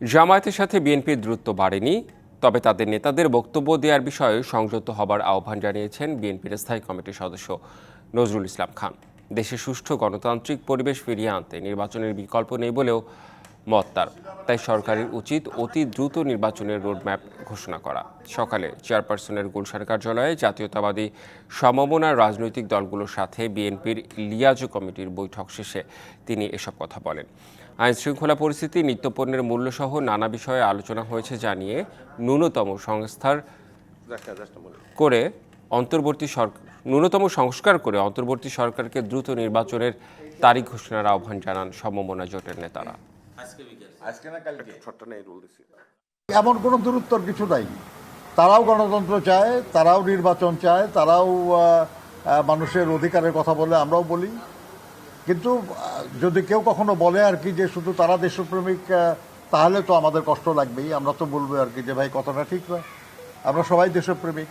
জামায়াতের সাথে বিএনপির দূরত্ব বাড়েনি, তবে তাদের নেতাদের বক্তব্য দেওয়ার বিষয়ে সংযত হবার আহ্বান জানিয়েছেন বিএনপির স্থায়ী কমিটির সদস্য নজরুল ইসলাম খান। দেশে সুষ্ঠু গণতান্ত্রিক পরিবেশ ফিরিয়ে আনতে নির্বাচনের বিকল্প নেই বলেও মত তার তাই সরকারের উচিত অতি দ্রুত নির্বাচনের রোডম্যাপ ঘোষণা করা। সকালে চেয়ারপারসনের গুলশান কার্যালয়ে জাতীয়তাবাদী সমমনার রাজনৈতিক দলগুলোর সাথে বিএনপির লিয়াজো কমিটির বৈঠক শেষে তিনি এসব কথা বলেন। আইন শৃঙ্খলা পরিস্থিতি, নিত্যপণ্যের মূল্যসহ নানা বিষয়ে আলোচনা হয়েছে জানিয়ে ন্যূনতম সংস্থার করে অন্তর্বর্তী ন্যূনতম সংস্কার করে অন্তর্বর্তী সরকারকে দ্রুত নির্বাচনের তারিখ ঘোষণার আহ্বান জানান সমমনা জোটের নেতারা। আজকে না কালকে? শর্টটা নেই রুল দিছি। এমন কোনো দূরত্বর কিছু নাই। তারাও গণতন্ত্র চায় তারাও নির্বাচন চায় তারাও মানুষের অধিকারের কথা বলে আমরাও বলি। কিন্তু যদি কেউ কখনো বলে আর কি যে শুধু তারা দেশপ্রেমিক তাহলে তো আমাদের কষ্ট লাগবেই। আমরা তো বলব আর কি যে ভাই কথাটা ঠিক নয়। আমরা সবাই দেশপ্রেমিক।